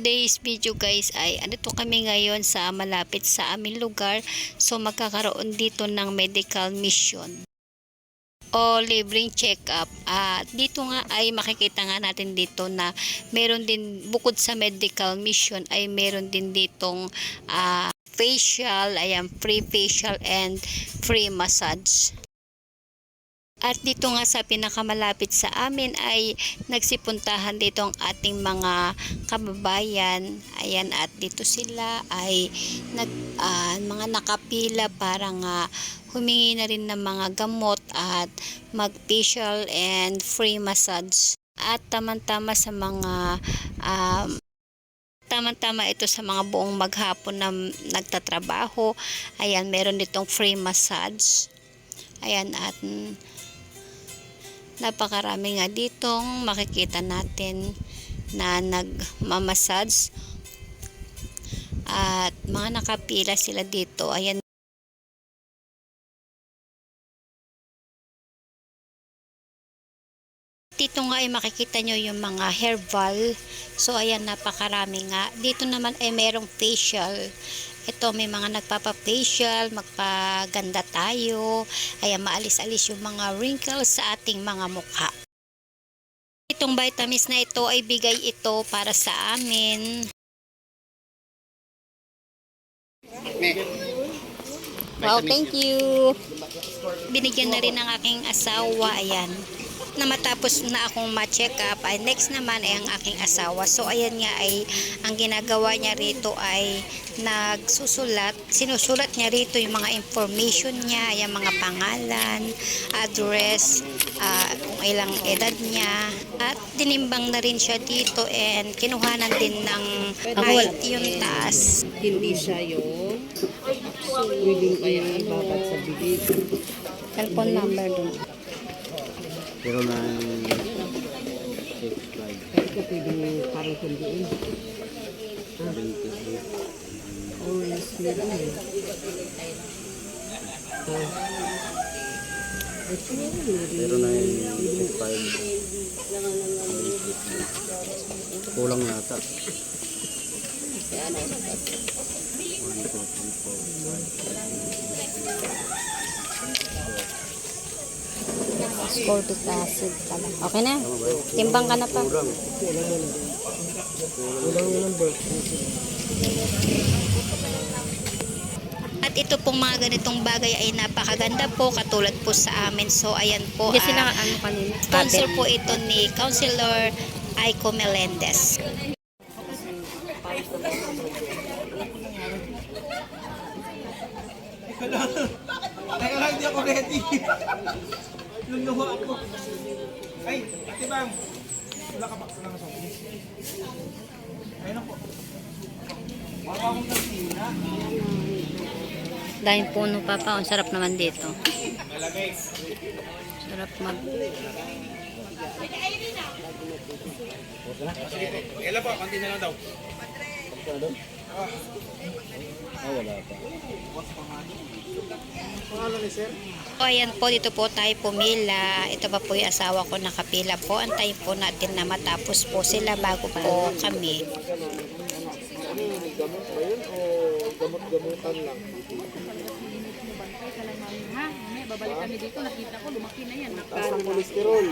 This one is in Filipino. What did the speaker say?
today's video guys ay andito kami ngayon sa malapit sa aming lugar. So magkakaroon dito ng medical mission o libreng check-up. At dito nga ay makikita nga natin dito na meron din bukod sa medical mission ay meron din ditong ah, facial, ayan free facial and free massage. At dito nga sa pinakamalapit sa amin ay nagsipuntahan dito ang ating mga kababayan. Ayan at dito sila ay nag, ah, mga nakapila para nga humingi na rin ng mga gamot at mag-facial and free massage. At tamang-tama sa mga um, tamang-tama ito sa mga buong maghapon na nagtatrabaho. Ayan, meron ditong free massage. Ayan, at napakarami nga ditong makikita natin na nagmamassage. At mga nakapila sila dito. Ayan. Dito nga ay makikita nyo yung mga herbal. So ayan napakarami nga. Dito naman ay merong facial ito may mga nagpapa-facial magpaganda tayo ayan maalis-alis yung mga wrinkles sa ating mga mukha itong vitamins na ito ay bigay ito para sa amin Wow, thank you. Binigyan na rin ng aking asawa, ayan. Na matapos na akong ma-check up, ay next naman ay ang aking asawa. So, ayan nga ay, ang ginagawa niya rito ay nagsusulat, sinusulat niya rito yung mga information niya, yung mga pangalan, address, ah, kung ilang edad niya. At tinimbang na rin siya dito and kinuhanan din ng height yung taas. hindi siya yung willing kaya ibabat sa bibig. Cellphone number dun. Pero na six five Kaya ito pwedeng parang kundiin. eight Always meron eh. Ah. Pero na six five kulang yata one two three four Ascorbic acid pala. Okay na? Timbang ka na pa. At ito pong mga ganitong bagay ay napakaganda po katulad po sa amin. So ayan po. Kasi ah, sila ano kanina. sponsor po ito ni Councilor Aiko Melendez. Teka lang, hindi ako ready. Luluha ako. Ay, ate bang. Wala ka ba? Wala ka sa office. Ayun na po. Baka akong nasina. Dahil puno pa pa. Ang sarap naman dito. Sarap mag... Kailan po? Konti na lang daw. Ah wala pa O ayan po, dito po tayo pumila. Ito pa po yung asawa ko nakapila po. Antayin po natin na matapos po sila bago po kami. Ha? May babalik kami dito, nakita ko, lumaki na yan. Taas ang kolesterol.